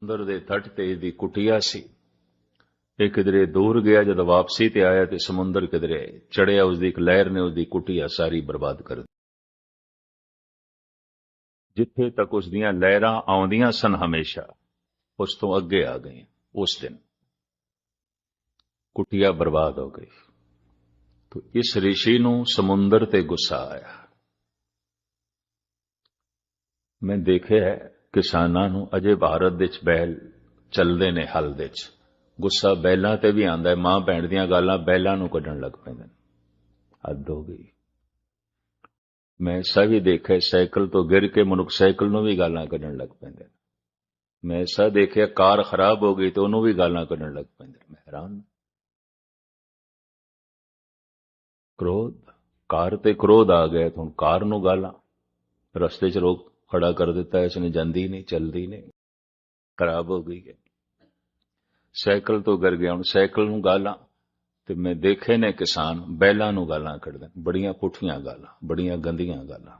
ਸਮੁੰਦਰ ਦੇ ਤੱਟ ਤੇ ਦੀ ਕੁਟਿਆ ਸੀ। ਇਹ ਕਿਧਰੇ ਦੂਰ ਗਿਆ, ਜਦ ਵਾਪਸੀ ਤੇ ਆਇਆ ਤੇ ਸਮੁੰਦਰ ਕਿਧਰੇ ਚੜਿਆ ਉਸ ਦੀ ਇੱਕ ਲਹਿਰ ਨੇ ਉਸ ਦੀ ਕੁਟਿਆ ਸਾਰੀ ਬਰਬਾਦ ਕਰ ਦਿੱਤੀ। ਜਿੱਥੇ ਤੱਕ ਉਸ ਦੀਆਂ ਲਹਿਰਾਂ ਆਉਂਦੀਆਂ ਸਨ ਹਮੇਸ਼ਾ, ਉਸ ਤੋਂ ਅੱਗੇ ਆ ਗਏ ਉਸ ਦਿਨ। ਕੁਟਿਆ ਬਰਬਾਦ ਹੋ ਗਈ। ਤੋ ਇਸ ઋષਿ ਨੂੰ ਸਮੁੰਦਰ ਤੇ ਗੁੱਸਾ ਆਇਆ। ਮੈਂ ਦੇਖਿਆ ਕਿਸਾਨਾਂ ਨੂੰ ਅਜੇ ਭਾਰਤ ਵਿੱਚ ਬੈਲ ਚੱਲਦੇ ਨੇ ਹਲ ਦੇ ਵਿੱਚ। ਗੁੱਸਾ ਬੈਲਾਂ ਤੇ ਵੀ ਆਂਦਾ ਹੈ, ਮਾਂ ਭੈਣ ਦੀਆਂ ਗਾਲਾਂ ਬੈਲਾਂ ਨੂੰ ਕੱਢਣ ਲੱਗ ਪੈਂਦੇ ਨੇ। ਹੱਦ ਹੋ ਗਈ। ਮੈਂ ਸਭੀ ਦੇਖਿਆ, ਸਾਈਕਲ ਤੋਂ ਗਿਰ ਕੇ ਮਨੁੱਖ ਸਾਈਕਲ ਨੂੰ ਵੀ ਗਾਲਾਂ ਕੱਢਣ ਲੱਗ ਪੈਂਦੇ ਨੇ। ਮੈਂ ਸਾ ਦੇਖਿਆ, ਕਾਰ ਖਰਾਬ ਹੋ ਗਈ ਤੇ ਉਹਨੂੰ ਵੀ ਗਾਲਾਂ ਕੱਢਣ ਲੱਗ ਪੈਂਦੇ ਨੇ। ਮੈਂ ਹੈਰਾਨ ਕ੍ਰੋਧ, ਕਾਰ ਤੇ ਕ੍ਰੋਧ ਆ ਗਿਆ ਤਾਂ ਹੁਣ ਕਾਰ ਨੂੰ ਗਾਲਾਂ। ਰਸਤੇ 'ਚ ਰੋਕ ਖੜਾ ਕਰ ਦਿੱਤਾ ਇਸਨੇ ਜਾਂਦੀ ਨਹੀਂ, ਚੱਲਦੀ ਨਹੀਂ, ਖਰਾਬ ਹੋ ਗਈ ਹੈ। ਸਾਈਕਲ ਤੋਂ ਗਰ ਗਿਆ, ਹੁਣ ਸਾਈਕਲ ਨੂੰ ਗਾਲਾਂ, ਤੇ ਮੈਂ ਦੇਖੇ ਨੇ ਕਿਸਾਨ, ਬੈਲਾਂ ਨੂੰ ਗਾਲਾਂ ਕੱਢਦੇ ਨੇ, ਬੜੀਆਂ ਪੁੱਠੀਆਂ ਗਾਲਾਂ, ਬੜੀਆਂ ਗੰਦੀਆਂ ਗਾਲਾਂ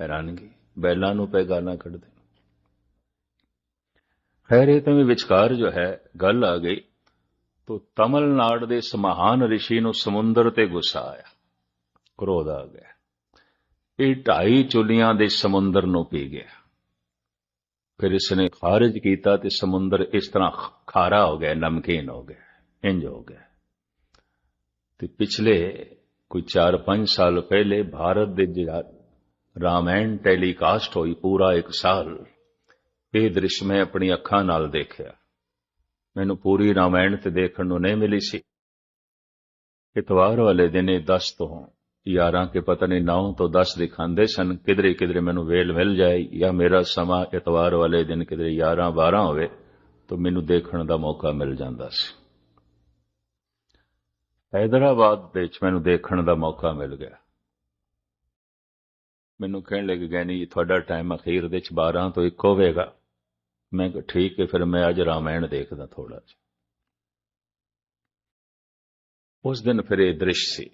ਹੈਰਾਨਗੀ ਬੈਲਾਂ ਨੂੰ ਪੈ ਗਾਲਾਂ ਕੱਢਦੇ ਨੇ। ਖੈਰ, ਇਹ ਤਾਂ ਵੀ ਵਿਚਕਾਰ ਜੋ ਹੈ, ਗੱਲ ਆ ਗਈ, ਤੋ ਤਮਿਲਨਾਡ ਦੇ ਇਸ ਮਹਾਨ ਰਿਸ਼ੀ ਨੂੰ ਸਮੁੰਦਰ ਤੇ ਗੁੱਸਾ ਆਇਆ, ਕ੍ਰੋਧ ਆ ਗਿਆ। ਇਹ ਢਾਈ ਚੁਲੀਆਂ ਦੇ ਸਮੁੰਦਰ ਨੂੰ ਪੀ ਗਿਆ। ਫਿਰ ਇਸ ਨੇ ਖਾਰਜ ਕੀਤਾ ਤੇ ਸਮੁੰਦਰ ਇਸ ਤਰ੍ਹਾਂ ਖਾਰਾ ਹੋ ਗਿਆ, ਨਮਕੀਨ ਹੋ ਗਿਆ, ਇੰਜ ਹੋ ਗਿਆ। ਤੇ ਪਿਛਲੇ ਕੋਈ 4-5 ਸਾਲ ਪਹਿਲੇ ਭਾਰਤ ਦੇ ਜਿਹੜਾ ਰਾਮਾਇਣ ਟੈਲੀਕਾਸਟ ਹੋਈ ਪੂਰਾ ਇੱਕ ਸਾਲ, ਇਹ ਦ੍ਰਿਸ਼ ਮੈਂ ਆਪਣੀ ਅੱਖਾਂ ਨਾਲ ਦੇਖਿਆ। ਮੈਨੂੰ ਪੂਰੀ ਰਾਮਾਇਣ ਤੇ ਦੇਖਣ ਨੂੰ ਨਹੀਂ ਮਿਲੀ ਸੀ। ਇਤਵਾਰ ਵਾਲੇ ਦਿਨ ਇਹ 10 ਤੋਂ ਯਾਰਾਂ ਕੇ ਪਤਾ ਨਹੀਂ 9 ਤੋਂ 10 ਦਿਖਾਉਂਦੇ ਸਨ, ਕਿਧਰੇ ਕਿਧਰੇ ਮੈਨੂੰ ਵੇਲ ਮਿਲ ਜਾਏ ਜਾਂ ਮੇਰਾ ਸਮਾਂ ਇਤਵਾਰ ਵਾਲੇ ਦਿਨ ਕਿਧਰੇ 11 12 ਹੋਵੇ, ਤਾਂ ਮੈਨੂੰ ਦੇਖਣ ਦਾ ਮੌਕਾ ਮਿਲ ਜਾਂਦਾ ਸੀ। ਹైదరాబాద్ ਵਿੱਚ ਮੈਨੂੰ ਦੇਖਣ ਦਾ ਮੌਕਾ ਮਿਲ ਗਿਆ। ਮੈਨੂੰ ਕਹਿਣ ਲੱਗੇ, ਗੈਨੀ, ਤੁਹਾਡਾ ਟਾਈਮ ਅਖੀਰ ਦੇ ਵਿੱਚ 12 ਤੋਂ 1 ਹੋਵੇਗਾ। ਮੈਂ ਕਿਹਾ, ਠੀਕ ਹੈ, ਫਿਰ ਮੈਂ ਅੱਜ ਰਾਮਾਇਣ ਦੇਖਦਾ ਥੋੜਾ ਜਿਹਾ। ਉਸ ਦਿਨ ਫਿਰ ਇਹ ਦ੍ਰਿਸ਼ ਸੀ।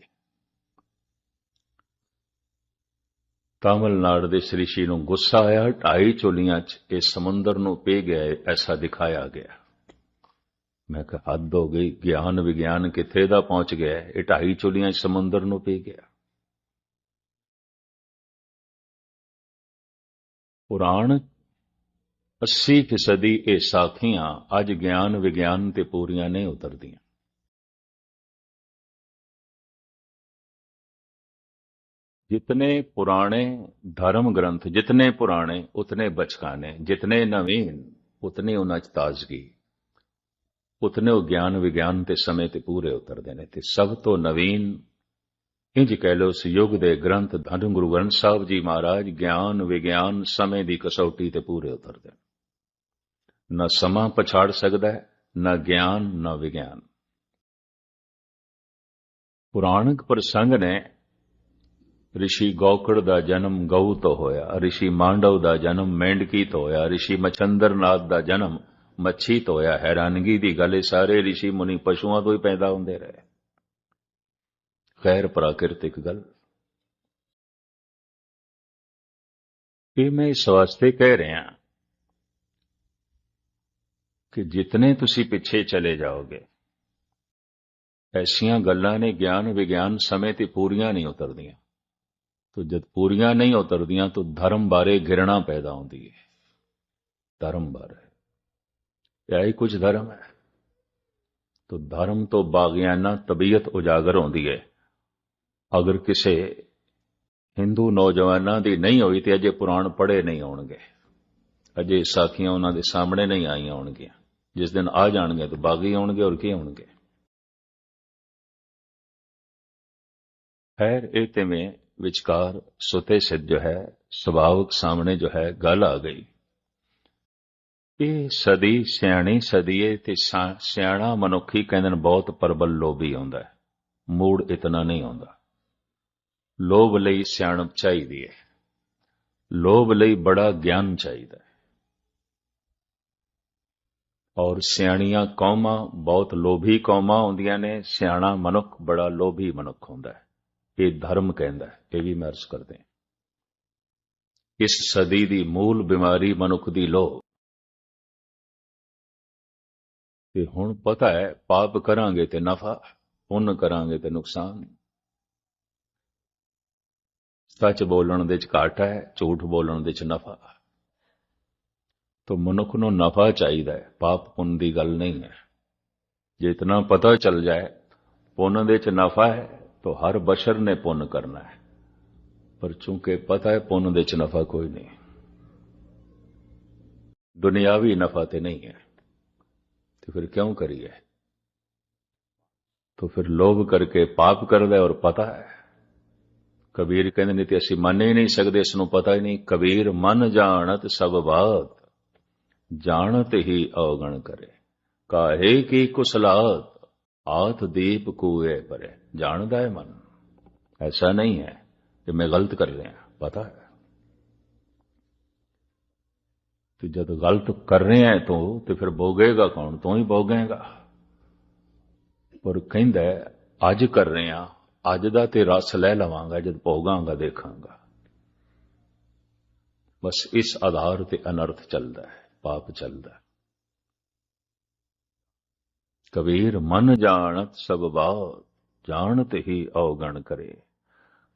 ਤਾਮਿਲਨਾਡੂ ਦੇ ਸ੍ਰਿਸ਼ੀ ਨੂੰ ਗੁੱਸਾ ਆਇਆ, ਢਾਈ ਚੋਲੀਆਂ 'ਚ ਇਹ ਸਮੁੰਦਰ ਨੂੰ ਪੀ ਗਿਆ, ਐਸਾ ਦਿਖਾਇਆ ਗਿਆ। ਮੈਂ ਕਿਹਾ, ਹੱਦ ਹੋ ਗਈ, ਗਿਆਨ ਵਿਗਿਆਨ ਕਿੱਥੇ ਦਾ ਪਹੁੰਚ ਗਿਆ? ਇਹ ਢਾਈ ਚੋਲੀਆਂ 'ਚ ਸਮੁੰਦਰ ਨੂੰ ਪੀ ਗਿਆ। ਪੁਰਾਣ 80 ਫੀਸਦੀ ਇਹ ਸਾਖੀਆਂ ਅੱਜ ਗਿਆਨ ਵਿਗਿਆਨ ਤੇ ਪੂਰੀਆਂ ਨਹੀਂ ਉਤਰਦੀਆਂ। जितने पुराने धर्म ग्रंथ जितने पुराने उतने बचकाने जितने नवीन उतनी ਉਹਨਾਂ ਚ ਤਾਜ਼ਗੀ ਉਤਨੇ ਉਹ ਗਿਆਨ ਵਿਗਿਆਨ ਤੇ ਸਮੇਂ ਤੇ ਪੂਰੇ ਉਤਰਦੇ ਨੇ ਤੇ ਸਭ ਤੋਂ ਨਵੀਨ ਇੰਜ ਕਹਿ ਲੋ ਉਸ ਯੁੱਗ ਦੇ ਗ੍ਰੰਥ ਧੰਨ ਗੁਰੂ ਗ੍ਰੰਥ ਸਾਹਿਬ ਜੀ ਮਹਾਰਾਜ ਗਿਆਨ ਵਿਗਿਆਨ ਸਮੇਂ ਦੀ ਕਸੌਟੀ ਤੇ ਪੂਰੇ ਉਤਰਦੇ ਨੇ ਨਾ ਸਮਾਂ ਪਛਾੜ ਸਕਦਾ ਹੈ ਨਾ ਗਿਆਨ ਨਾ ਵਿਗਿਆਨ ਪੁਰਾਣਕ ਪ੍ਰਸੰਗ ਨੇ ਰਿਸ਼ੀ ਗੌਕੜ ਦਾ ਜਨਮ ਗਊ ਤੋਂ ਹੋਇਆ, ਰਿਸ਼ੀ ਮਾਂਡਵ ਦਾ ਜਨਮ ਮੇਂਢਕੀ ਤੋਂ ਹੋਇਆ ऋषि ਮਚੰਦਰਨਾਥ ਦਾ ਜਨਮ ਮੱਛੀ ਤੋਂ ਹੋਇਆ। ਹੈਰਾਨਗੀ ਦੀ ਗੱਲ ਹੈ ਸਾਰੇ ਰਿਸ਼ੀ ਮੁਨੀ ਪਸ਼ੂਆਂ ਤੋਂ ਹੀ ਪੈਦਾ ਹੁੰਦੇ ਰਹੇ। ਖੈਰ ਪ੍ਰਾਕਿਰਤਿਕ ਗੱਲ। ਇਹ ਮੈਂ ਇਸ ਵਾਸਤੇ ਕਹਿ ਰਿਹਾ ਕਿ ਜਿਤਨੇ ਤੁਸੀਂ ਪਿੱਛੇ ਚਲੇ ਜਾਓਗੇ, ਐਸੀਆਂ ਗੱਲਾਂ ਨੇ ਗਿਆਨ ਵਿਗਿਆਨ ਸਮੇਂ ਤੇ ਪੂਰੀਆਂ ਨਹੀਂ ਉਤਰਦੀਆਂ। ਤੋ ਜਦ ਪੂਰੀਆਂ ਨਹੀਂ ਉਤਰਦੀਆਂ ਤੋ ਧਰਮ ਬਾਰੇ ਘਿਰਣਾ ਪੈਦਾ ਹੁੰਦੀ ਹੈ। ਧਰਮ ਬਾਰੇ। ਇਹ ਕੁਝ ਧਰਮ ਹੈ। ਤੋ ਧਰਮ ਤੋਂ ਬਾਗਿਆਨਾ ਤਬੀਅਤ ਉਜਾਗਰ ਹੁੰਦੀ ਹੈ। ਅਗਰ ਕਿਸੇ Hindu ਨੌਜਵਾਨਾਂ ਦੀ ਨਹੀਂ ਹੋਈ ਤੇ ਅਜੇ ਪੁਰਾਣ ਪੜੇ ਨਹੀਂ ਆਉਣਗੇ। ਅਜੇ ਸਾਖੀਆਂ ਉਹਨਾਂ ਦੇ ਸਾਹਮਣੇ ਨਹੀਂ ਆਈਆਂ ਹੋਣਗੀਆਂ। ਜਿਸ ਦਿਨ ਆ ਜਾਣਗੇ ਤਾਂ ਬਾਗੀ ਆਉਣਗੇ ਔਰ ਕੀ ਆਉਣਗੇ? ਖੈਰ, ਇਹ ਤੇ ਮੈਂ ਵਿਚਕਾਰ ਸੁਤੇ ਸਿੱਧ ਜੋ ਹੈ, ਸੁਭਾਵਕ ਸਾਹਮਣੇ ਜੋ ਹੈ, ਗੱਲ ਆ ਗਈ। ਇਹ ਸਦੀ, ਸਿਆਣੀ ਸਦੀ ਹੈ ਤੇ ਸਿਆਣਾ ਮਨੁੱਖੀ ਕਹਿੰਦੇ ਨੇ ਬਹੁਤ ਪਰਬਲ ਲੋਭੀ ਆਉਂਦਾ ਹੈ। ਮੂੜ ਇਤਨਾ ਨਹੀਂ ਆਉਂਦਾ। ਲੋਭ ਲਈ ਸਿਆਣਪ ਚਾਹੀਦੀ ਹੈ ਲੋਭ ਲਈ ਬੜਾ ਗਿਆਨ ਚਾਹੀਦਾ ਹੈ। ਔਰ ਸਿਆਣੀਆਂ ਕੌਮਾਂ ਬਹੁਤ ਲੋਭੀ ਕੌਮਾਂ ਹੁੰਦੀਆਂ ਨੇ, ਸਿਆਣਾ ਮਨੁੱਖ ਬੜਾ ਲੋਭੀ ਮਨੁੱਖ ਹੁੰਦਾ ਹੈ। ਇਹ ਧਰਮ ਕਹਿੰਦਾ ਹੈ, ਇਹ ਵੀ ਮੈਂ ਅਰਜ਼ ਕਰਦੇ ਇਸ ਸਦੀ ਦੀ ਮੂਲ ਬਿਮਾਰੀ ਮਨੁੱਖ ਦੀ ਲੋਭ ਤੇ ਹੁਣ ਪਤਾ ਹੈ, ਪਾਪ ਕਰਾਂਗੇ ਤੇ ਨਫਾ, ਪੁੰਨ ਕਰਾਂਗੇ ਤੇ ਨੁਕਸਾਨ। ਸੱਚ ਬੋਲਣ ਦੇ ਚ ਘਾਟਾ ਹੈ, ਝੂਠ ਬੋਲਣ ਦੇ ਚ ਨਫਾ। ਤੋ ਮਨੁੱਖ ਨੂੰ ਨਫਾ ਚਾਹੀਦਾ ਹੈ, ਪਾਪ ਪੁੰਨ ਦੀ ਗੱਲ ਨਹੀਂ ਹੈ। ਜੇ ਇਤਨਾ ਪਤਾ ਚੱਲ ਜਾਏ, ਪੁੰਨ ਦੇ ਚ ਨਫਾ ਹੈ तो हर बशर ने पुण्य करना है पर चूंकि पता है पुण्य ਦੇ ਚ ਨਫਾ ਕੋਈ ਨਹੀਂ ਦੁਨਿਆਵੀ ਨਫਾ ਤੇ ਨਹੀਂ ਹੈ ਤੇ ਫਿਰ ਕਿਉਂ ਕਰੀਏ तो फिर लोभ करके पाप करदा और पता है ਕਬੀਰ ਕਹਿੰਦੇ ਨੇ ਤੇ ਅਸੀਂ ਮੰਨ ਹੀ ਨਹੀਂ ਸਕਦੇ ਇਸ ਨੂੰ ਪਤਾ ਹੀ ਨਹੀਂ ਕਬੀਰ ਮਨ ਜਾਣਤ ਸਭ ਬਾਤ ਜਾਣਤ ਹੀ ਔਗਣ ਕਰੇ ਕਾਹੇ ਕੀ ਕੁਸਲਾਤ ਆਤ ਦੀਪ ਕੂਏ ਪਰੇ। ਜਾਣਦਾ ਹੈ ਮਨ। ਐਸਾ ਨਹੀਂ ਹੈ ਕਿ ਮੈਂ ਗਲਤ ਕਰ ਰਿਹਾ। ਪਤਾ ਹੈ। ਤੇ ਜਦ ਗਲਤ ਕਰ ਰਿਹਾ ਹੈ ਤੂੰ ਤੇ ਫਿਰ ਭੋਗੇਗਾ ਕੌਣ? ਤੂੰ ਹੀ ਭੋਗੇਗਾ। ਪਰ ਕਹਿੰਦਾ ਹੈ, ਅੱਜ ਕਰ ਰਿਹਾ। ਅੱਜ ਦਾ ਤੇ ਰਸ ਲੈ ਲਵਾਂਗਾ ਜਦ ਭੋਗਾਂਗਾ ਦੇਖਾਂਗਾ। ਬਸ ਇਸ ਆਧਾਰ ਤੇ ਅਨਰਥ ਚੱਲਦਾ ਹੈ ਪਾਪ ਚੱਲਦਾ ਹੈ। ਕਬੀਰ ਮਨ ਜਾਣਤ ਸਭ ਬਾਤ, ਜਾਣਤ ਹੀ ਔਗਣ ਕਰੇ।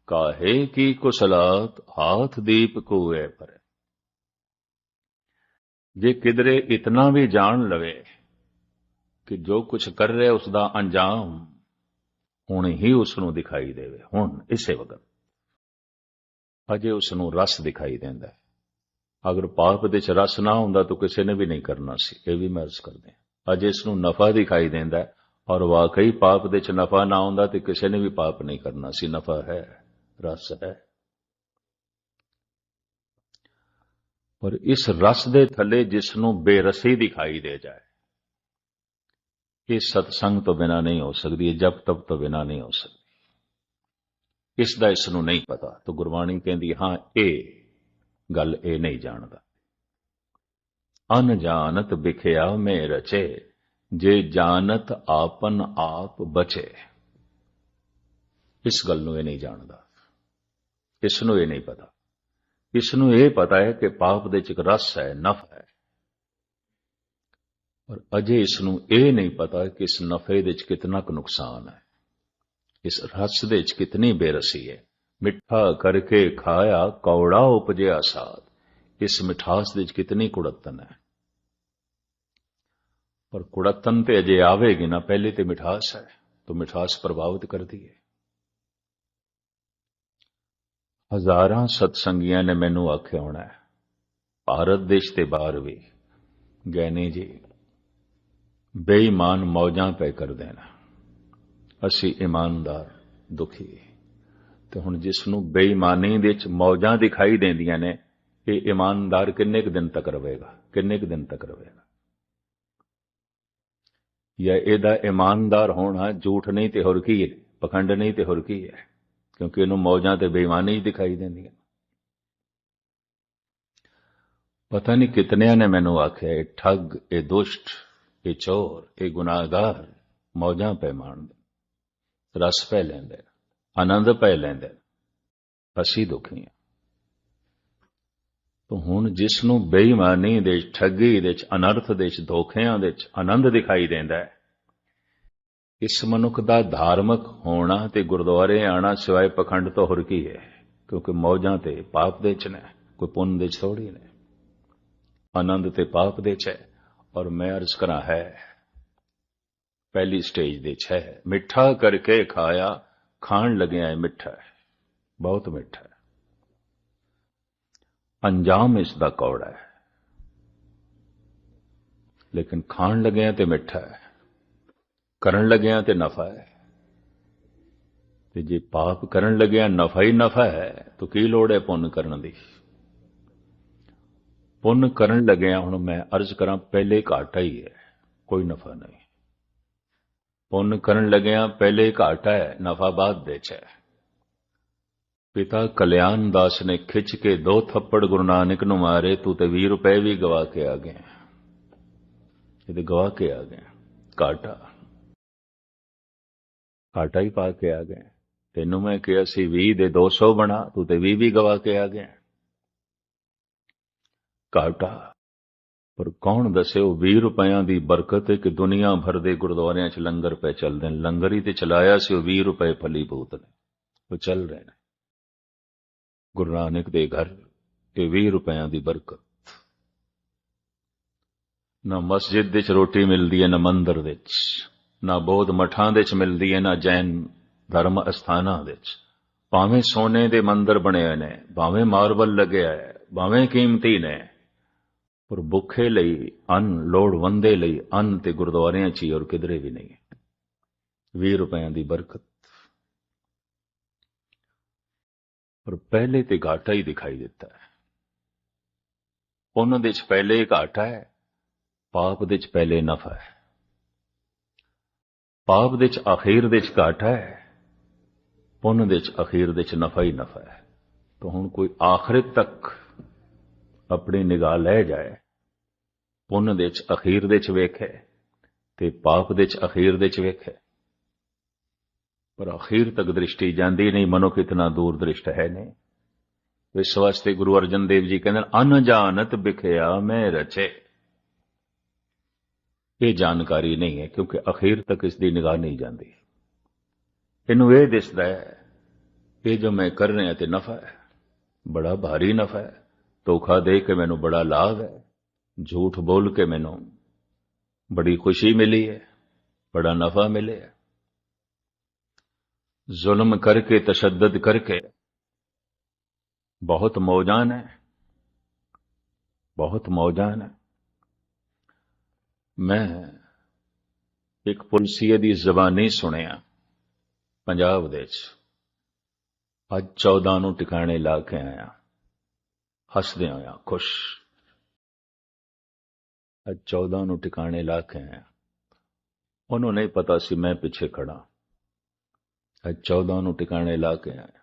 ਕਾਹੇ ਕੀ ਕੁਸਲਾਤ, ਹਾਥ ਦੀਪ ਕੂਏ ਪਰ। ਜੇ ਕਿਦਰੇ ਇਤਨਾ ਵੀ ਜਾਣ ਲਵੇ, ਕਿ ਜੋ ਕੁਝ ਕਰ ਰਿਹਾ ਉਸ ਦਾ ਅੰਜਾਮ, ਹੁਣ ਹੀ ਉਸ ਨੂੰ ਦਿਖਾਈ ਦੇਵੇ, ਹੁਣ ਇਸੇ ਵਕਤ। ਅਜੇ ਉਸ ਨੂੰ ਰਸ ਦਿਖਾਈ ਦਿੰਦਾ ਹੈ। ਅਗਰ ਪਾਪ ਦੇ ਚ ਰਸ ਨਾ ਹੁੰਦਾ, ਤਾਂ ਕਿਸੇ ਨੇ ਵੀ ਨਹੀਂ ਕਰਨਾ ਸੀ। ਇਹ ਵੀ ਮੈਂ ਅਰਜ਼ ਕਰਦੇ ਹਾਂ। ਅੱਜ ਇਸ ਨੂੰ ਨਫਾ ਦਿਖਾਈ ਦਿੰਦਾ ਔਰ ਵਾਕਈ ਪਾਪ ਦੇ ਚ ਨਫਾ ਨਾ ਹੁੰਦਾ ਤੇ ਕਿਸੇ ਨੇ ਵੀ ਪਾਪ ਨਹੀਂ ਕਰਨਾ, ਸੀ ਨਫਾ ਹੈ, ਰਸ ਹੈ। ਪਰ ਇਸ ਰਸ ਦੇ ਥੱਲੇ ਜਿਸ ਨੂੰ ਬੇਰਸੀ ਦਿਖਾਈ ਦੇ ਜਾਏ, ਇਹ ਸਤਸੰਗ ਤੋਂ ਬਿਨਾ ਨਹੀਂ ਹੋ ਸਕਦੀ, ਇਹ ਜਪ ਤਪ ਤੋਂ ਬਿਨਾ ਨਹੀਂ ਹੋ ਸਕਦੀ। ਇਸ ਦਾ ਇਸ ਨੂੰ ਨਹੀਂ ਪਤਾ, ਤਾਂ ਗੁਰਬਾਣੀ ਕਹਿੰਦੀ, ਹਾਂ, ਇਹ ਗੱਲ ਇਹ ਨਹੀਂ ਜਾਣਦਾ। ਅਨਜਾਨਤ ਵਿਖਿਆ ਮੇ ਰਚੇ, ਜੇ ਜਾਣਤ ਆਪਨ ਆਪ ਬਚੇ। ਇਸ ਗੱਲ ਨੂੰ ਇਹ ਨਹੀਂ ਜਾਣਦਾ, ਇਸ ਨੂੰ ਇਹ ਨਹੀਂ ਪਤਾ। ਇਸ ਨੂੰ ਇਹ ਪਤਾ ਹੈ ਕਿ ਪਾਪ ਦੇ ਚ ਇੱਕ ਰਸ ਹੈ, ਨਫ ਹੈ। ਪਰ ਅਜੇ ਇਸ ਨੂੰ ਇਹ ਨਹੀਂ ਪਤਾ ਕਿ ਇਸ ਨਫੇ ਦੇ ਚ ਕਿੰਨਾ ਕੁ ਨੁਕਸਾਨ ਹੈ। ਇਸ ਰਸ ਦੇ ਚ ਕਿਤਨੀ ਬੇਰਸੀ ਹੈ। ਮਿੱਠਾ ਕਰਕੇ ਖਾਇਆ ਕੌੜਾ ਉਪਜਿਆ ਸਾਧ। ਇਸ ਮਿਠਾਸ ਦੇ ਚ ਕਿਤਨੀ ਕੁੜੱਤਨ ਹੈ। ਪਰ ਕੁੜਤਨ ਤੇ ਅਜੇ ਆਵੇਗੀ ਨਾ ਪਹਿਲੇ ਤੇ ਮਿਠਾਸ ਹੈ तो मिठास प्रभावित करती है ਹਜ਼ਾਰਾਂ ਸਤਸੰਗੀਆਂ ਨੇ ਮੈਨੂੰ ਆਖਿਆ ਹੋਣਾ ਹੈ ਭਾਰਤ ਦੇਸ਼ ਤੇ ਬਾਹਰ ਵੀ ਗੈਨੇ ਜੀ ਬੇਈਮਾਨ ਮੌਜਾਂ ਪੈ ਕਰ ਦੇਣਾ ਅਸੀਂ ਇਮਾਨਦਾਰ ਦੁਖੀ ਤੇ ਹੁਣ ਜਿਸ ਨੂੰ ਬੇਈਮਾਨੀ ਦੇ ਵਿੱਚ ਮੌਜਾਂ ਦਿਖਾਈ ਦਿੰਦੀਆਂ ਨੇ ਇਹ ਇਮਾਨਦਾਰ ਕਿੰਨੇ ਕੁ ਦਿਨ ਤੱਕ ਰਹੇਗਾ ਕਿੰਨੇ ਕੁ ਦਿਨ ਤੱਕ ਰਹੇਗਾ ਜਾਂ ਇਹਦਾ ਇਮਾਨਦਾਰ ਹੋਣਾ ਝੂਠ ਨਹੀਂ ਤੇ ਹੋਰ ਕੀ ਹੈ, ਪਖੰਡ ਨਹੀਂ ਤੇ ਹੋਰ ਕੀ ਹੈ? ਕਿਉਂਕਿ ਇਹਨੂੰ ਮੌਜਾਂ ਤੇ ਬੇਈਮਾਨੀ ਹੀ ਦਿਖਾਈ ਦਿੰਦੀਆਂ ਪਤਾ ਨਹੀਂ ਕਿਤਨਿਆਂ ਨੇ ਮੈਨੂੰ ਆਖਿਆ, ਇਹ ਠੱਗ, ਇਹ ਦੁਸ਼ਟ, ਇਹ ਚੋਰ, ਇਹ ਗੁਨਾਹਗਾਰ, ਮੌਜਾਂ ਪੈ ਮਾਣਦੇ, ਰਸ ਪੈ ਲੈਂਦੇ, ਆਨੰਦ ਪੈ ਲੈਂਦੇ, ਅਸੀਂ ਦੁਖੀ ਹਾਂ। ਤਾਂ ਹੁਣ ਜਿਸ ਨੂੰ ਬੇਈਮਾਨੀ ਦੇ ਠੱਗੀ ਦੇ ਵਿੱਚ, ਅਨਰਥ ਦੇ ਵਿੱਚ, ਧੋਖਿਆਂ ਦੇ ਵਿੱਚ ਆਨੰਦ ਦਿਖਾਈ ਦਿੰਦਾ ਹੈ। ਇਸ ਮਨੁੱਖ ਦਾ ਧਾਰਮਿਕ ਹੋਣਾ ਤੇ ਗੁਰਦੁਆਰੇ ਆਣਾ ਸਿਵਾਏ ਪਖੰਡ ਤੋਂ ਹੋਰ ਕੀ ਹੈ ਕਿਉਂਕਿ ਮੌਜਾਂ ਤੇ ਪਾਪ ਦੇ ਚ ਨੇ ਕੋਈ ਪੁੰਨ ਦੇ ਚ ਥੋੜੀ ਨੇ। ਆਨੰਦ ਤੇ ਪਾਪ ਦੇ ਚ ਹੈ ਔਰ ਮੈਂ ਅਰਜ਼ ਕਰਾਂ ਹੈ ਪਹਿਲੀ ਸਟੇਜ ਦੇ ਚ ਹੈ। ਮਿੱਠਾ ਕਰਕੇ ਖਾਇਆ ਖਾਣ ਲੱਗਿਆ ਹੈ ਮਿੱਠਾ ਹੈ ਬਹੁਤ ਮਿੱਠਾ ਅੰਜਾਮ ਇਸ ਦਾ ਕੌੜਾ ਹੈ। ਲੇਕਿਨ ਖਾਣ ਲੱਗਿਆ ਤੇ ਮਿੱਠਾ ਹੈ। ਕਰਨ ਲੱਗਿਆ ਤੇ ਨਫਾ ਹੈ। ਤੇ ਜੇ ਪਾਪ ਕਰਨ ਲੱਗਿਆ ਨਫਾ ਹੀ ਨਫਾ ਹੈ, ਤਾਂ ਕੀ ਲੋੜ ਹੈ ਪੁੰਨ ਕਰਨ ਦੀ? ਪੁੰਨ ਕਰਨ ਲੱਗਿਆ ਹੁਣ ਮੈਂ ਅਰਜ਼ ਕਰਾਂ ਪਹਿਲੇ ਘਾਟਾ ਹੀ ਹੈ, ਕੋਈ ਨਫਾ ਨਹੀਂ। ਪੁੰਨ ਕਰਨ ਲੱਗਿਆ ਪਹਿਲੇ ਘਾਟਾ ਹੈ, ਨਫਾ ਬਾਅਦ ਦੇ ਚ ਹੈ। ਪਿਤਾ ਕਲਿਆਣ ਦਾਸ ਨੇ ਖਿੱਚ ਕੇ ਦੋ ਥੱਪੜ ਗੁਰੂ ਨਾਨਕ ਨੂੰ ਮਾਰੇ, ਤੂੰ ਤੇ 20 ਰੁਪਏ ਵੀ ਗਵਾ ਕੇ ਆ ਗਿਆ ਇਹਦੇ ਗਵਾ ਕੇ ਆ ਗਿਆ ਕਾਟਾ। ਕਾਟਾ ਹੀ ਪਾ ਕੇ ਆ ਗਏ। ਤੈਨੂੰ ਮੈਂ ਕਿਹਾ ਸੀ 20 ਦੇ 200 ਬਣਾ, ਤੂੰ ਤੇ 20 ਵੀ ਗਵਾ ਕੇ ਆ ਗਿਆ ਕਾਟਾ। ਪਰ ਕੌਣ ਦੱਸੇ ਉਹ 20 ਰੁਪਇਆਂ ਦੀ ਬਰਕਤ ਹੈ ਕਿ ਦੁਨੀਆ ਭਰ ਦੇ ਗੁਰਦੁਆਰਿਆਂ 'ਚ ਲੰਗਰ ਪੈ ਚੱਲਦੇ ਨੇ। ਲੰਗਰ ਹੀ ਤੇ ਚਲਾਇਆ ਸੀ, ਉਹ 20 ਰੁਪਏ ਫਲੀ ਭੂਤ ਨੇ। ਉਹ ਚੱਲ ਰਹੇ ਨੇ। ਗੁਰੂ ਨਾਨਕ ਦੇ ਘਰ ਇਹ 20 ਰੁਪਇਆਂ ਦੀ ਬਰਕਤ। ਨਾ ਮਸਜਿਦ ਵਿੱਚ ਰੋਟੀ ਮਿਲਦੀ ਹੈ, ਨਾ ਮੰਦਰ ਵਿੱਚ। ਨਾ ਬੋਧ ਮਠਾਂ ਵਿੱਚ ਮਿਲਦੀ ਹੈ, ਨਾ ਜੈਨ ਧਰਮ ਅਸਥਾਨਾਂ ਵਿੱਚ। ਭਾਵੇਂ ਸੋਨੇ ਦੇ ਮੰਦਰ ਬਣੇ ਹੋਏ ਨੇ, ਭਾਵੇਂ ਮਾਰਬਲ ਲੱਗਿਆ ਹੈ ਭਾਵੇਂ ਕੀਮਤੀ ਨੇ, ਪਰ ਭੁੱਖੇ ਲਈ, ਅੰਨ ਲੋੜਵੰਦੇ ਲਈ, ਅੰਨ ਤੇ ਗੁਰਦੁਆਰਿਆਂ 'ਚ ਹੀ ਔਰ ਕਿਧਰੇ ਵੀ ਨਹੀਂ। 20 ਰੁਪਇਆਂ ਦੀ ਬਰਕਤ। ਪਰ ਪਹਿਲੇ ਤੇ ਘਾਟਾ ਹੀ ਦਿਖਾਈ ਦਿੱਤਾ ਹੈ ਉਹਨਾਂ ਦੇ ਵਿੱਚ ਪਹਿਲੇ ਘਾਟਾ ਹੈ ਪਾਪ ਦੇ ਵਿੱਚ ਪਹਿਲੇ ਨਫਾ ਹੈ ਪਾਪ ਦੇ ਵਿੱਚ ਅਖੀਰ ਦੇ ਚ ਘਾਟਾ ਹੈ ਪੁੰਨ ਦੇ ਵਿੱਚ ਅਖੀਰ ਦੇ ਵਿੱਚ ਨਫਾ ਹੀ ਨਫਾ ਹੈ ਤਾਂ ਹੁਣ ਕੋਈ ਆਖਿਰਤ ਤੱਕ ਆਪਣੀ ਨਿਗਾਹ ਲੈ ਜਾਏ ਪੁੰਨ ਦੇ ਵਿੱਚ ਅਖੀਰ ਦੇ ਚ ਵੇਖੇ ਤੇ ਪਾਪ ਦੇ ਵਿੱਚ ਅਖੀਰ ਦੇ ਵਿੱਚ ਵੇਖੇ ਪਰ ਅਖੀਰ ਤੱਕ ਦ੍ਰਿਸ਼ਟੀ ਜਾਂਦੀ ਨਹੀਂ, ਮਨੁੱਖ ਇਤਨਾ ਦੂਰ ਦ੍ਰਿਸ਼ਟ ਹੈ ਨਹੀਂ। ਇਸ ਵਾਸਤੇ ਗੁਰੂ ਅਰਜਨ ਦੇਵ ਜੀ ਕਹਿੰਦੇ ਅਨਜਾਨਤ ਬਿਖਿਆ ਮੈਂ ਰਚੇ। ਇਹ ਜਾਣਕਾਰੀ ਨਹੀਂ ਹੈ, ਕਿਉਂਕਿ ਅਖੀਰ ਤੱਕ ਇਸ ਦੀ ਨਿਗਾਹ ਨਹੀਂ ਜਾਂਦੀ। ਇਹਨੂੰ ਇਹ ਦਿਸਦਾ ਹੈ, ਇਹ ਜੋ ਮੈਂ ਕਰ ਰਿਹਾ ਤੇ ਨਫਾ ਹੈ, ਬੜਾ ਭਾਰੀ ਨਫਾ ਹੈ। ਧੋਖਾ ਦੇ ਕੇ ਮੈਨੂੰ ਬੜਾ ਲਾਭ ਹੈ, ਝੂਠ ਬੋਲ ਕੇ ਮੈਨੂੰ ਬੜੀ ਖੁਸ਼ੀ ਮਿਲੀ ਹੈ, ਬੜਾ ਨਫਾ ਮਿਲਿਆ। ਜ਼ੁਲਮ करके तशद्दद करके बहुत मौजान है बहुत मौजान है ਮੈਂ ਇੱਕ ਪੁਲਸੀਏ ਦੀ ਜ਼ਬਾਨੀ ਸੁਣਿਆ ਪੰਜਾਬ ਦੇ ਵਿੱਚ ਅੱਜ 14 ਨੂੰ ਟਿਕਾਣੇ ਲਾ ਕੇ ਆਇਆ ਹੱਸਦੇ ਹੋਇਆ ਖੁਸ਼ ਅੱਜ 14 ਨੂੰ ਟਿਕਾਣੇ ਲਾ ਕੇ ਆਇਆ ਉਹਨੂੰ ਨਹੀਂ ਪਤਾ ਸੀ ਮੈਂ ਪਿੱਛੇ ਖੜਾ ਅੱਜ 14 ਨੂੰ ਟਿਕਾਣੇ ਲਾ ਕੇ ਆਇਆ।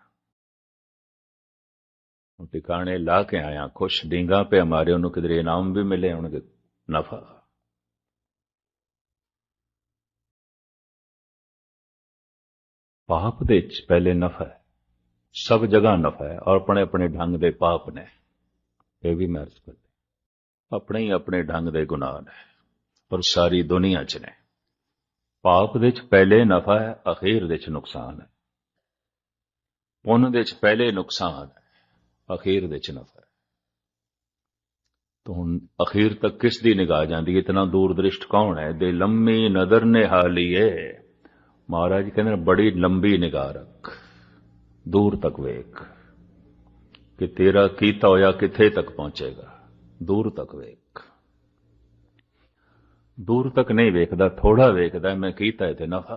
ਉਹ ਟਿਕਾਣੇ ਲਾ ਕੇ ਆਇਆ, ਖੁਸ਼ ਡਿੰਗਾ ਪੇ ਹਮਾਰੇ ਉਹਨੂੰ ਕਿਧਰੇ ਇਨਾਮ ਵੀ ਮਿਲੇ ਹੋਣਗੇ, ਨਫਾ। ਪਾਪ ਦੇ ਚ ਪਹਿਲੇ ਨਫਾ ਹੈ, ਸਭ ਜਗ੍ਹਾ ਨਫਾ ਹੈ, ਔਰ ਆਪਣੇ ਆਪਣੇ ਢੰਗ ਦੇ ਪਾਪ ਨੇ, ਇਹ ਵੀ ਮਰਜ਼ ਕਰਦੇ। ਆਪਣੇ ਹੀ ਆਪਣੇ ਢੰਗ ਦੇ ਗੁਨਾਹ ਨੇ, ਪਰ ਸਾਰੀ ਦੁਨੀਆ ਚ ਨੇ। ਪਾਪ ਦੇ ਚ ਪਹਿਲੇ ਨਫਾ ਹੈ, ਅਖੀਰ ਦੇ ਚ ਨੁਕਸਾਨ ਹੈ। ਪੁੰਨ ਦੇ ਚ ਪਹਿਲੇ ਨੁਕਸਾਨ ਹੈ, ਅਖੀਰ ਦੇ ਚ ਨਫਾ ਹੈ। ਤਾਂ ਹੁਣ ਅਖੀਰ ਤੱਕ ਕਿਸ ਦੀ ਨਿਗਾਹ ਜਾਂਦੀ ਹੈ? ਇਤਨਾ ਦੂਰ ਦ੍ਰਿਸ਼ਟ ਕੌਣ ਹੈ? ਦੇ ਲੰਮੀ ਨਜ਼ਰ ਨੇ ਹਾਲੀਏ ਮਹਾਰਾਜ ਕਹਿੰਦੇ ਨੇ, ਬੜੀ ਲੰਬੀ ਨਿਗਾਹ ਰੱਖ, ਦੂਰ ਤੱਕ ਵੇਖ, ਕਿ ਤੇਰਾ ਕੀਤਾ ਹੋਇਆ ਕਿੱਥੇ ਤੱਕ ਪਹੁੰਚੇਗਾ? ਦੂਰ ਤੱਕ ਵੇਖ। ਦੂਰ ਤੱਕ ਨਹੀਂ ਵੇਖਦਾ ਥੋੜਾ ਵੇਖਦਾ, ਮੈਂ ਕੀਤਾ ਤੇ ਨਫਾ।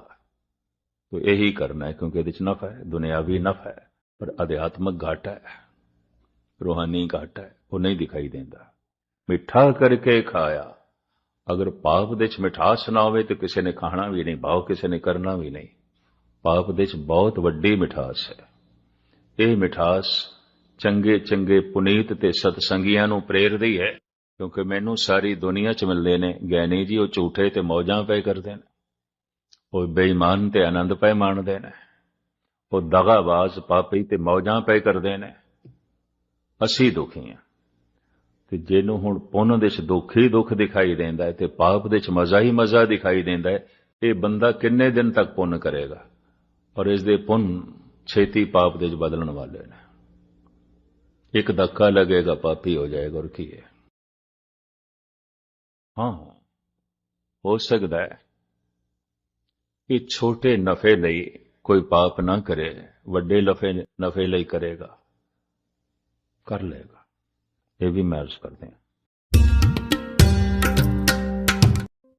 ਤੋ ਇਹੀ ਕਰਨਾ ਹੈ, ਕਿਉਂਕਿ ਇਹਦੇ ਚ ਨਫਾ ਹੈ, ਦੁਨਿਆਵੀ ਨਫਾ ਹੈ, ਪਰ ਅਧਿਆਤਮਕ ਘਾਟਾ ਹੈ। ਰੂਹਾਨੀ ਘਾਟਾ ਹੈ, ਉਹ ਨਹੀਂ ਦਿਖਾਈ ਦਿੰਦਾ। ਮਿੱਠਾ ਕਰਕੇ ਖਾਇਆ। ਅਗਰ ਪਾਪ ਦੇ ਚ ਮਿਠਾਸ ਨਾ ਹੋਵੇ ਤੇ ਕਿਸੇ ਨੇ ਖਾਣਾ ਵੀ ਨਹੀਂ, ਭਾਵ ਕਿਸੇ ਨੇ ਕਰਨਾ ਵੀ ਨਹੀਂ। ਪਾਪ ਦੇ ਚ ਬਹੁਤ ਵੱਡੀ ਮਿਠਾਸ ਹੈ। ਇਹ ਮਿਠਾਸ ਚੰਗੇ ਚੰਗੇ ਪੁਨੀਤ ਤੇ ਸਤਸੰਗੀਆਂ ਨੂੰ ਪ੍ਰੇਰਦੀ ਹੈ। ਕਿਉਂਕਿ ਮੈਨੂੰ ਸਾਰੀ ਦੁਨੀਆ ਚ ਮਿਲਦੇ ਨੇ ਗਿਆਨੀ ਜੀ, ਉਹ ਝੂਠੇ ਤੇ ਮੌਜਾਂ ਪਏ ਕਰਦੇ ਨੇ। ਉਹ ਬੇਈਮਾਨ ਤੇ ਆਨੰਦ ਪਏ ਮਾਣਦੇ ਨੇ। ਉਹ ਦਗਾਬਾਜ਼, ਪਾਪੀ ਤੇ ਮੌਜਾਂ ਪਏ ਕਰਦੇ ਨੇ। ਅਸੀਂ ਦੁਖੀ ਹਾਂ। ਤੇ ਜਿਹਨੂੰ ਹੁਣ ਪੁੰਨ ਦੇ ਚ ਦੁੱਖ ਹੀ ਦੁੱਖ ਦਿਖਾਈ ਦਿੰਦਾ ਹੈ ਤੇ ਪਾਪ ਦੇ ਚ ਮਜ਼ਾ ਹੀ ਮਜ਼ਾ ਦਿਖਾਈ ਦਿੰਦਾ ਹੈ, ਇਹ ਬੰਦਾ ਕਿੰਨੇ ਦਿਨ ਤੱਕ ਪੁੰਨ ਕਰੇਗਾ? ਔਰ ਇਸ ਦੇ ਪੁੰਨ ਛੇਤੀ ਪਾਪ ਦੇ ਚ ਬਦਲਣ ਵਾਲੇ ਨੇ। ਇੱਕ ਧੱਕਾ ਲੱਗੇਗਾ, ਪਾਪੀ ਹੋ ਜਾਏਗਾ, ਔਰ ਕੀ ਹੈ? ਹਾਂ, ਹੋ ਸਕਦਾ ਹੈ ਕਿ ਛੋਟੇ ਨਫੇ ਲਈ ਕੋਈ ਪਾਪ ਨਾ ਕਰੇ, ਵੱਡੇ ਨਫੇ ਨਫੇ ਲਈ ਕਰੇਗਾ, ਕਰ ਲੇਗਾ ਇਹ ਵੀ ਮਹਿਰਜ ਕਰਦੇ ਹਾਂ।